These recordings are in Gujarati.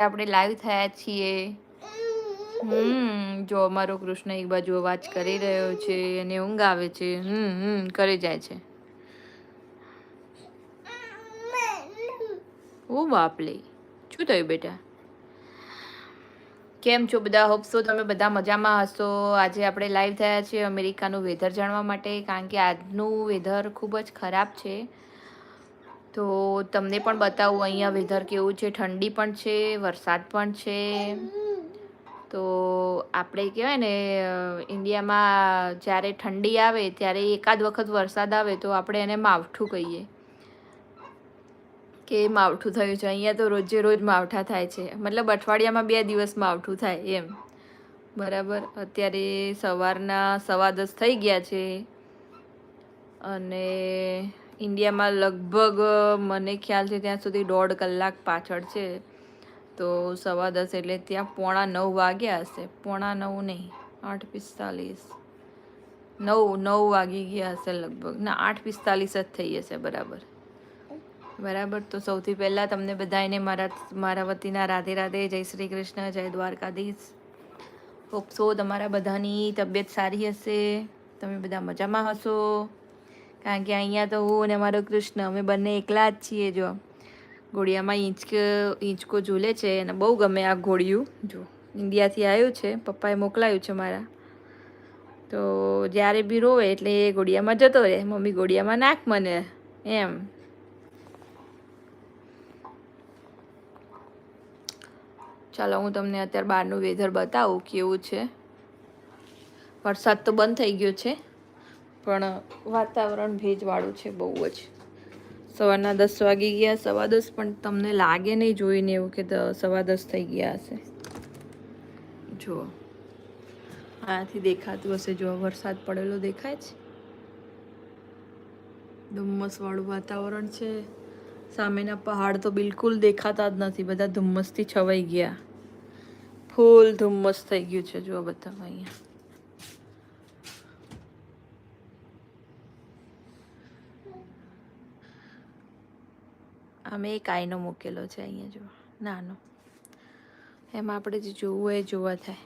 આપણે લાઈવ થયા છીએ. હમ, જો અમારો કૃષ્ણ એક બાજુ અવાજ કરી રહ્યો છે અને ઊંઘ આવે છે. હમ હમ, કરી જાય છે. ઓ બાપલે, શું થયું બેટા? કેમ છો બધા? હોપસો તમે બધા મજામાં હશો? આજે આપણે લાઈવ થયા છીએ અમેરિકાનું વેધર જાણવા માટે, કારણ કે આજનું વેધર ખૂબ જ ખરાબ છે. તો તમને પણ બતાવું, અહીંયા વેધર કેવું છે? ઠંડી પણ છે, વરસાદ પણ છે. તો આપણે કહેવાય ને, ઇન્ડિયામાં જ્યારે ઠંડી આવે, ત્યારે એકાદ વખત વરસાદ આવે, તો આપણે એને માવઠું કહીએ. કે માવઠું થયું છે. અહીંયા તો રોજે રોજ માવઠા થાય છે. મતલબ અઠવાડિયામાં બે દિવસ માવઠું થાય એમ. બરાબર? અત્યારે સવારના સવા દસ થઈ ગયા છે. અને ઇન્ડિયામાં લગભગ મને ખ્યાલ છે ત્યાં સુધી દોઢ કલાક પાછળ છે. તો સવા દસ એટલે ત્યાં પોણા નવ વાગ્યા હશે. પોણા નવ નહીં, આઠ પિસ્તાલીસ. નવ નવ વાગી ગયા હશે લગભગ. ના, આઠ પિસ્તાલીસ જ થઈ હશે, બરાબર. બરાબર? તો સૌથી પહેલાં તમને બધાને મારા મારા વતીના રાધે રાધે, જય શ્રી કૃષ્ણ, જય દ્વારકાધીશ. હોપ સો તમારા બધાની તબિયત સારી હશે, તમે બધા મજામાં હશો. કારણ કે અહીંયા તો હું અને મારો કૃષ્ણ, અમે બંને એકલા જ છીએ જો. ઘોડિયામાં ઈંચક, ઈંચકો ઝૂલે છે અને બહુ ગમે આ ઘોડિયું જો, ઇન્ડિયાથી આવ્યું છે, પપ્પાએ મોકલાયું છે મારા. તો જ્યારે બી રોવે એટલે એ ઘોડિયામાં જતો રહે. મમ્મી ઘોડિયામાં નાખ મને. એમ. ચાલો, હું તમને અત્યારે બહારનું વેધર બતાવું કેવું છે. વરસાદ તો બંધ થઈ ગયો છે. પણ વાતાવરણ ભેજવાળું છે બહુ જ. સવારના દસ વાગી ગયા, સવા દસ, પણ તમને લાગે નહીં જોઈને એવું કે સવા દસ થઈ ગયા હશે. જુઓ. આથી દેખાતું હશે જો વરસાદ પડેલો દેખાય છે? ધુમ્મસવાળું વાતાવરણ છે. સામેના પહાડ તો બિલકુલ દેખાતા જ નથી, બધા ધુમ્મસથી છવાઈ ગયા. ફૂલ ધુમ્મસ થઈ ગયું છે જો બધા અહીંયા. આમે એક આઈનો મૂકેલો છે અહીંયા જો, નાનો. એમાં આપણે જે જોવું એ જોવા થાય.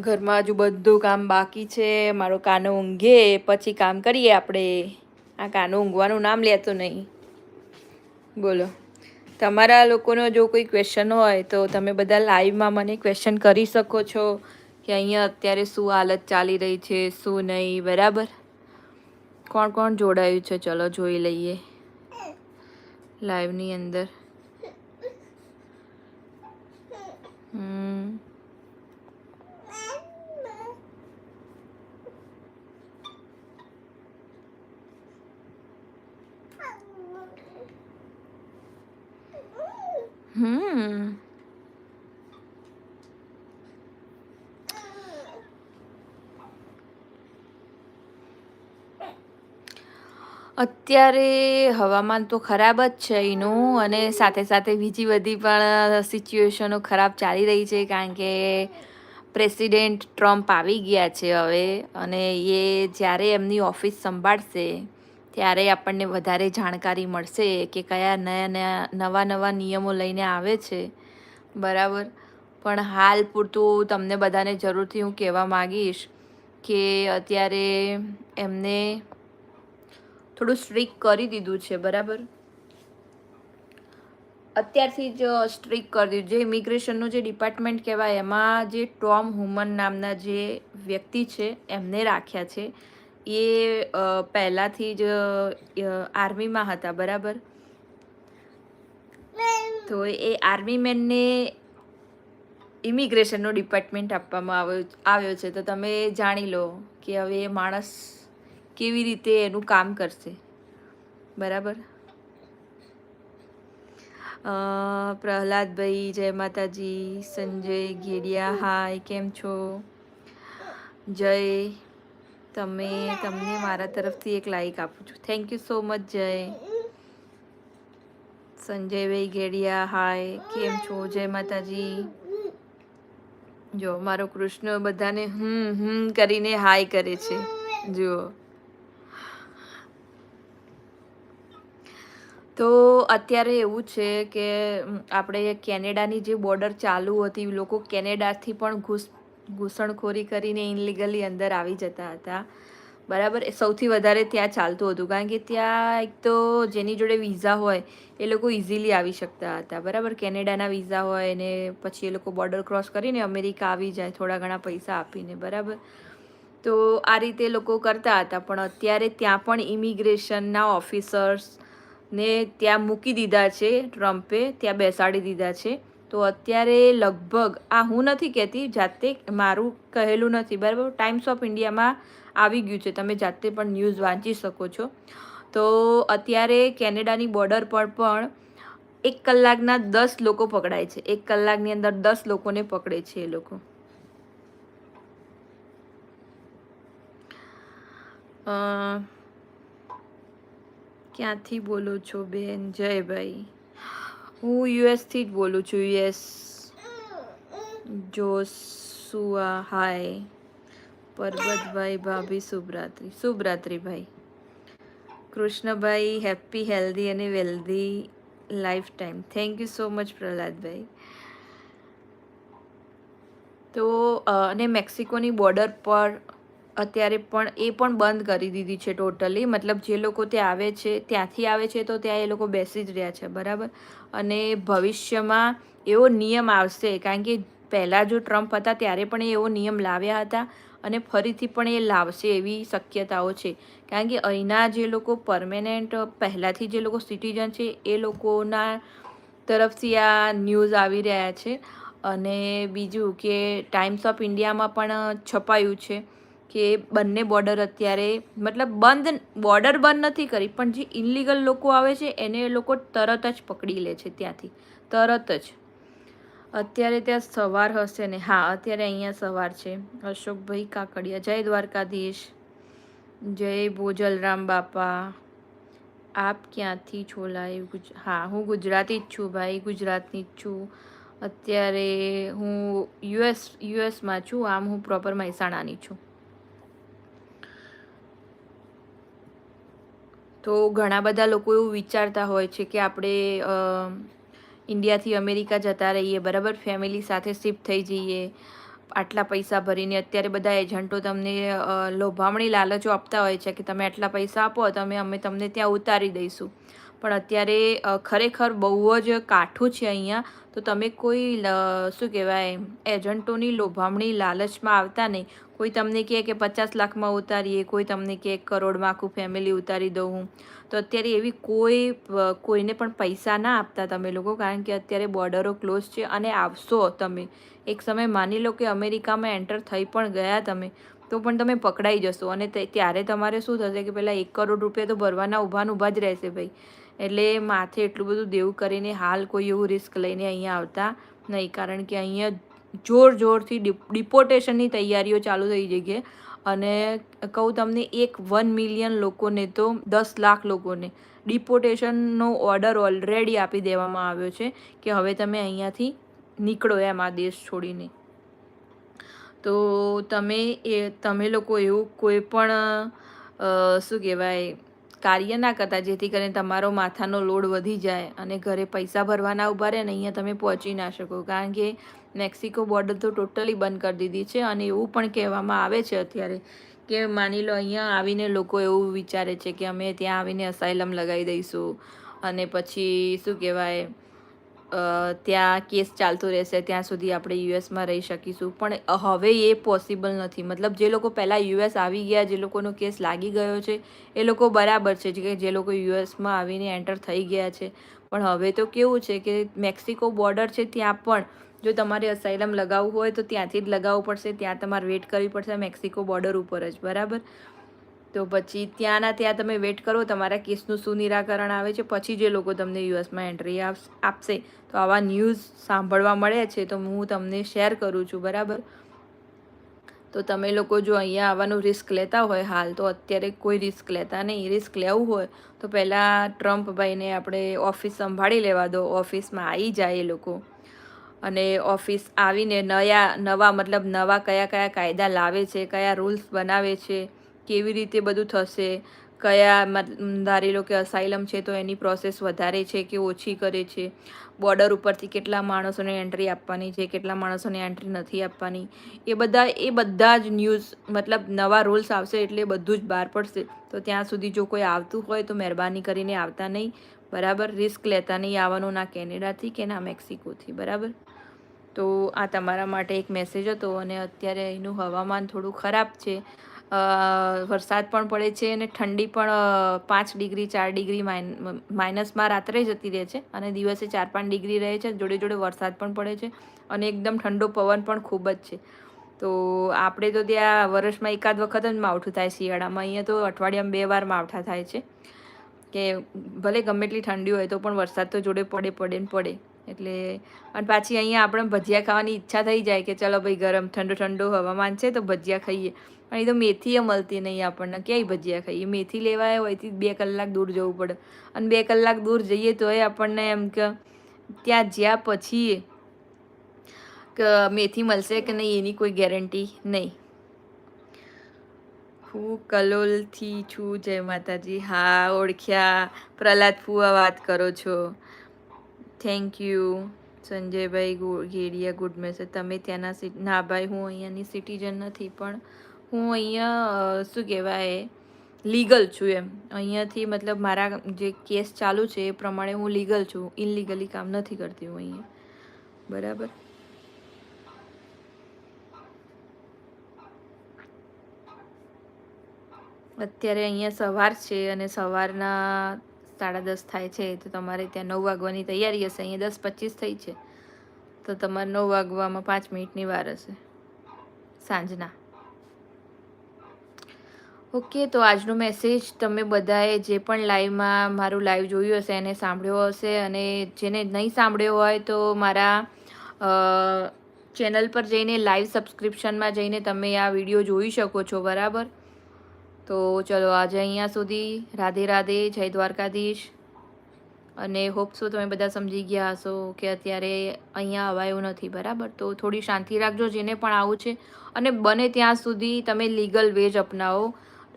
ઘરમાં હજુ બધું કામ બાકી છે, મારો કાનો ઊંઘે, પછી કામ કરીએ આપણે. આ કાનો ઊંઘવાનું નામ લેતો નહીં. બોલો. તમારા લોકોનો જો કોઈ ક્વેશ્ચન હોય તો તમે બધા લાઈવમાં મને ક્વેશ્ચન કરી શકો છો કે અહીંયા અત્યારે શું હાલત ચાલી રહી છે, શું નહીં, બરાબર? કોણ કોણ જોડાયું છે? ચલો જોઈ લઈએ. લાઈવની અંદર. હમ. અત્યારે હવામાન તો ખરાબ જ છે એનું અને સાથે સાથે બીજી બધી પણ સિચ્યુએશનો ખરાબ ચાલી રહી છે કારણ કે પ્રેસિડેન્ટ ટ્રમ્પ આવી ગયા છે હવે અને એ જ્યારે એમની ઓફિસ સંભાળશે ત્યારે આપણને વધારે જાણકારી મળશે કે કયા નયા નયા નવા નવા નિયમો લઈને આવે છે. બરાબર? પણ હાલ પૂરતું તમને બધાને જરૂરથી હું કહેવા માગીશ કે અત્યારે એમને થોડું સ્ટ્રીક કરી દીધું છે, બરાબર? અત્યારથી જ સ્ટ્રિક કરી દીધું. જે ઇમિગ્રેશનનું જે ડિપાર્ટમેન્ટ કહેવાય, એમાં જે ટોમ હુમન નામના જે વ્યક્તિ છે, એમને રાખ્યા છે. એ પહેલાંથી જ આર્મીમાં હતા, બરાબર? તો એ આર્મી મેનને ઇમિગ્રેશનનો ડિપાર્ટમેન્ટ આપવામાં આવ્યો આવ્યો છે. તો તમે જાણી લો કે હવે એ માણસ કેવી રીતે એનું કામ કરશે? બરાબર? પ્રહલાદભાઈ, જય માતાજી, સંજય, ઘેડિયા, હાય, કેમ છો? જય, તમે, તમને મારા તરફથી એક લાઈક આપું છું. થેન્ક યુ સો મચ જય. સંજયભાઈ, ઘેડિયા, હાય, કેમ છો? જય માતાજી. જો, મારો કૃષ્ણ બધાને હમ હમ કરીને હાય કરે છે. જુઓ. તો અત્યારે એવું છે કે આપણે કેનેડાની જે બોર્ડર ચાલુ હતી લોકો કેનેડાથી પણ ઘૂસ, ઘૂસણખોરી કરીને ઇનલીગલી અંદર આવી જતા હતા. બરાબર? સૌથી વધારે ત્યાં ચાલતું હતું, કારણ કે ત્યાં એક તો જેની જોડે વિઝા હોય, એ લોકો ઇઝીલી આવી શકતા હતા. બરાબર? કેનેડાના વિઝા હોય ને પછી એ લોકો બોર્ડર ક્રોસ કરીને અમેરિકા આવી જાય, થોડા ઘણા પૈસા આપીને. બરાબર? તો આ રીતે લોકો કરતા હતા, પણ અત્યારે ત્યાં પણ ઇમિગ્રેશનના ઓફિસર્સ ને ત્યાં મૂકી દીધા છે ટ્રમ્પે ત્યાં બેસાડી દીધા છે. તો અત્યારે લગભગ આ હું નથી કહેતી જાતે મારું કહેલું નથી બરાબર? ટાઈમ્સ ઓફ ઇન્ડિયામાં આવી ગયું છે તમે જાતે પણ ન્યૂઝ વાંચી શકો છો. તો અત્યારે કેનેડાની બોર્ડર પર પણ એક કલાકના દસ લોકો પકડાય છે. એક કલાકની અંદર દસ લોકોને પકડે છે એ લોકો. અ, ક્યાંથી બોલો છો બેન? જયભાઈ. હું યુએસથી જ બોલું છું, યુએસ. જોસુઆ હાય પરબતભાઈ ભાભી શુભરાત્રી શુભરાત્રી ભાઈ કૃષ્ણભાઈ હેપી હેલ્ધી અને wealthy life time thank you so much Prahladbhai. તો અને મેક્સિકોની બોર્ડર પર અત્યારે પણ એ પણ બંધ કરી દીધી છે ટોટલી. મતલબ જે લોકો ત્યાં આવે છે, ત્યાંથી આવે છે, તો ત્યાં એ લોકો બેસી જ રહ્યા છે, બરાબર? અને ભવિષ્યમાં એવો નિયમ આવશે, કારણ કે પહેલાં જો ટ્રમ્પ હતા ત્યારે પણ એ એવો નિયમ લાવ્યા હતા અને ફરીથી પણ એ લાવશે એવી શક્યતાઓ છે. કારણ કે અહીંના જે લોકો પરમેનન્ટ પહેલાંથી જે લોકો સિટીઝન છે, એ લોકોના તરફથી આ ન્યૂઝ આવી રહ્યા છે. અને બીજું કે ટાઈમ્સ ઓફ ઇન્ડિયામાં પણ છપાયું છે. કે બંને બોર્ડર અત્યારે, મતલબ બંધ બોર્ડર બંધ નથી કરી, પણ જે ઇનલીગલ લોકો આવે છે, એને એ લોકો તરત જ પકડી લે છે ત્યાંથી. તરત જ. અત્યારે ત્યાં સવાર હશે ને. હા, અત્યારે અહીંયા સવાર છે. અશોકભાઈ કાકડિયા, જય દ્વારકાધીશ. જય ભોજલરામ બાપા. આપ ક્યાંથી છોલાય ગુજ? હા, હું ગુજરાતી જ છું ભાઈ, ગુજરાતની જ છું. અત્યારે હું યુએસ યુએસમાં છું. આમ હું પ્રોપર મહેસાણાની છું. તો ઘણા બધા લોકો એવું વિચારતા હોય છે કે આપણે ઇન્ડિયાથી અમેરિકા જતા રહીએ, બરાબર? ફેમિલી સાથે શિફ્ટ થઈ જઈએ, આટલા પૈસા ભરીને. અત્યારે બધા એજન્ટો તમને લોભામણી લાલચો આપતા હોય છે કે તમે આટલા પૈસા આપો, તમે, અમે તમને ત્યાં ઉતારી દઈશું. પણ અત્યારે ખરેખર બહુ જ કાઠું છે અહીંયા. તો તમે કોઈ શું કહેવાય, એજન્ટોની લોભામણી લાલચમાં આવતા નહીં. કોઈ તમને કહે કે પચાસ લાખમાં ઉતારીએ, કોઈ તમને કહે કરોડમાં આખું ફેમિલી ઉતારી દઉં હું. તો અત્યારે એવી કોઈ કોઈને પણ પૈસા ના આપતા તમે લોકો, કારણ કે અત્યારે બોર્ડરો ક્લોઝ છે અને આવશો તમે. એક સમય માની લો કે અમેરિકામાં એન્ટર થઈ પણ ગયા તમે, તો પણ તમે પકડાઈ જશો. અને ત્યારે તમારે શું થશે કે પહેલાં એક કરોડ રૂપિયા તો ભરવાના ઊભાને ઊભા જ રહેશે ભાઈ. એટલે માથે એટલું બધું દેવું કરીને હાલ કોઈ એવું રિસ્ક લઈને અહીંયા આવતા નહીં. કારણ કે અહીંયા જોર જોરથી ડિપોર્ટેશનની તૈયારીઓ ચાલુ થઈ ગઈ છે. અને કહું તમને, એક વન મિલિયન લોકોને તો દસ લાખ લોકોને ડિપોર્ટેશનનો ઓર્ડર ઓલરેડી આપી દેવામાં આવ્યો છે કે હવે તમે અહીંયાથી નીકળો એમ આ દેશ છોડીને. તો તમે એ, તમે લોકો એવું કોઈ પણ શું કહેવાય, કાર્ય ના કરતા જેથી કરીને તમારો માથાનો લોડ વધી જાય અને ઘરે પૈસા ભરવાના ઊભા રહે ને અહીંયા તમે પહોંચી ના શકો. કારણ કે મેક્સિકો બોર્ડર તો ટોટલી બંધ કરી દીધી છે અને એવું પણ કહેવામાં આવે છે અત્યારે કે માની લો અહીંયા આવીને લોકો એવું વિચારે છે કે અમે ત્યાં આવીને અસાયલમ લગાવી દઈશું અને પછી શું કહેવાય ત્યાં કેસ ચાલતો રહેશે, ત્યાં સુધી આપણે યુએસમાં રહી શકીશું. પણ હવે એ પોસિબલ નથી. મતલબ જે લોકો પહેલાં યુએસ આવી ગયા, જે લોકોનો કેસ લાગી ગયો છે, એ લોકો બરાબર છે કે જે લોકો યુએસમાં આવીને એન્ટર થઈ ગયા છે. પણ હવે તો કેવું છે કે મેક્સિકો બોર્ડર છે ત્યાં પણ જો તમારે અસાઇલમ લગાવવું હોય તો ત્યાંથી જ લગાવવું પડશે. ત્યાં તમારે વેટ કરવી પડશે મેક્સિકો બોર્ડર ઉપર જ, બરાબર? તો પછી ત્યાંના ત્યાં તમે વેટ કરો, તમારા કેસનું શું નિરાકરણ આવે છે. પછી જે લોકો તમને યુએસમાં એન્ટ્રી આપશે તો આવા ન્યૂઝ સાંભળવા મળે છે તો હું તમને શેર કરું છું, બરાબર? તો તમે લોકો જો અહીંયા આવવાનું રિસ્ક લેતા હોય હાલ, તો અત્યારે કોઈ રિસ્ક લેતા નહીં. રિસ્ક લેવું હોય તો પહેલાં ટ્રમ્પભાઈને આપણે ઓફિસ સંભાળી લેવા દો. ઓફિસમાં આવી જાય એ લોકો. અને ઓફિસ આવીને નયા, નવા મતલબ નવા કયા કયા કાયદા લાવે છે, કયા રૂલ્સ બનાવે છે, કેવી રીતે બધું થશે, કયા ધારી લો કે અસાઇલમ છે તો એની પ્રોસેસ વધારે છે કે ઓછી કરે છે, બોર્ડર ઉપરથી કેટલા માણસોને એન્ટ્રી આપવાની છે, કેટલા માણસોને એન્ટ્રી નથી આપવાની, એ બધા એ બધા જ ન્યૂઝ મતલબ નવા રૂલ્સ આવશે એટલે બધું જ બહાર પડશે. તો ત્યાં સુધી જો કોઈ આવતું હોય તો મહેરબાની કરીને આવતા નહીં, બરાબર? રિસ્ક લેતા નહીં આવવાનું ના કેનેડાથી કે ના મેક્સિકોથી, બરાબર? તો આ તમારા માટે એક મેસેજ હતો અને અત્યારે અહીંનું હવામાન થોડું ખરાબ છે. વરસાદ પણ પડે છે અને ઠંડી પણ પાંચ ડિગ્રી, ચાર ડિગ્રી માઇન માઇનસમાં રાત્રે જતી રહે છે અને દિવસે ચાર પાંચ ડિગ્રી રહે છે જોડે જોડે વરસાદ પણ પડે છે અને એકદમ ઠંડો પવન પણ ખૂબ જ છે. તો આપણે તો ત્યાં વર્ષમાં એકાદ વખત જ માવઠું થાય શિયાળામાં. અહીંયા તો અઠવાડિયામાં બે વાર માવઠા થાય છે. કે ભલે ગમે એટલી ઠંડી હોય તો પણ વરસાદ તો જોડે પડે પડે ને પડે. એટલે અને પાછી અહીંયા આપણે ભજીયા ખાવાની ઈચ્છા થઈ જાય કે ચલો ભાઈ ગરમ ઠંડુ ઠંડુ હવામાન છે તો ભજીયા ખાઈએ. પણ એ તો મેથીએ મળતી નહીં આપણને. ક્યાંય ભજીયા ખાઈએ? મેથી લેવાય હોયથી બે કલાક દૂર જવું પડે. અને બે કલાક દૂર જઈએ તોય આપણને એમ કે ત્યાં જ્યાં પછી કે મેથી મળશે કે નહીં એની કોઈ ગેરંટી નહીં. હું કલોલથી છું જય માતાજી. હા, ઓળખ્યા. પ્રહલાદ ફુવા વાત કરો છો. થેન્ક યુ સંજયભાઈ ગેડિયા ગુડ મેસેજ તમે ત્યાંના સિટ, ના ભાઈ, હું અહીંયાની સિટીઝન નથી, પણ હું અહીંયા શું કહેવાય, લીગલ છું એમ. અહીંયાથી મતલબ મારા જે કેસ ચાલુ છે એ પ્રમાણે હું લીગલ છું. ઇનલીગલી કામ નથી કરતી હું અહીંયા. બરાબર? અત્યારે અહીંયા સવાર છે અને સવારના સાડા દસ થાય છે, તો તમારે ત્યાં નવ વાગવાની તૈયારી હશે. અહીંયા દસ પચીસ થઈ છે. તો તમારે નવ વાગવામાં પાંચ મિનિટની વાર હશે. સાંજના. ઓકે, તો આજનો મેસેજ તમે બધાએ જે પણ લાઈવમાં મારું લાઈવ જોયું હશે, એને સાંભળ્યો હશે અને જેને નહીં સાંભળ્યો હોય તો મારા ચેનલ પર જઈને લાઈવ સબસ્ક્રિપ્શનમાં જઈને તમે આ વીડિયો જોઈ શકો છો, બરાબર? તો ચલો આજે અહીંયા સુધી. રાધે રાધે, જય દ્વારકાધીશ. અને હોપ સો તમે બધા સમજી ગયા હશો કે અત્યારે અહીંયા અવાયું નથી, બરાબર? તો થોડી શાંતિ રાખજો જેને પણ આવું છે. અને બને ત્યાં સુધી તમે લીગલ વે જ અપનાવો.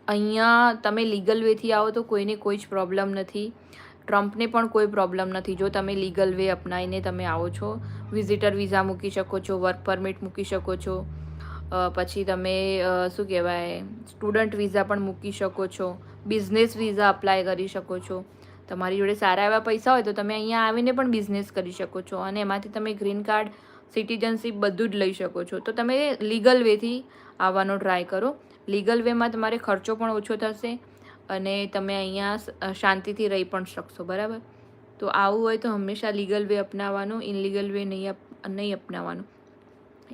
અહીંયા તમે લીગલ વેથી આવો તો કોઈને કોઈ જ પ્રોબ્લેમ નથી. ટ્રમ્પને પણ કોઈ પ્રોબ્લેમ નથી જો તમે લીગલ વે અપનાવીને તમે આવો છો. વિઝિટર વિઝા મૂકી શકો છો વર્ક પરમિટ મૂકી શકો છો. પછી તમે શું કહેવાય, સ્ટુડન્ટ વિઝા પણ મૂકી શકો છો, બિઝનેસ વિઝા અપ્લાય કરી શકો છો. તમારી જોડે સારા એવા પૈસા હોય તો તમે અહીંયા આવીને પણ બિઝનેસ કરી શકો છો અને એમાંથી તમે ગ્રીન કાર્ડ, સિટીઝનશીપ બધું જ લઈ શકો છો. તો તમે લીગલ વેથી આવવાનો ટ્રાય કરો. લીગલ વેમાં તમારે ખર્ચો પણ ઓછો થશે અને તમે અહીંયા શાંતિથી રહી પણ શકશો, બરાબર? તો આવું હોય તો હંમેશા લીગલ વે અપનાવવાનું, ઇનલીગલ વે નહીં નહીં અપનાવવાનું.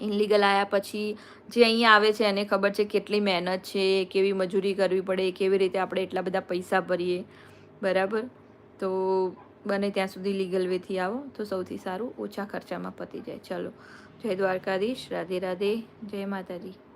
ઇનલીગલ આવ્યા પછી જે અહીંયા આવે છે એને ખબર છે કેટલી મહેનત છે, કેવી મજૂરી કરવી પડે, કેવી રીતે આપણે એટલા બધા પૈસા ભરીએ. બરાબર? તો બને ત્યાં સુધી લીગલ વેથી આવો તો સૌથી સારું ઓછા ખર્ચામાં પતી જાય. ચલો, જય દ્વારકાધીશ. રાધે રાધે. જય માતાજી.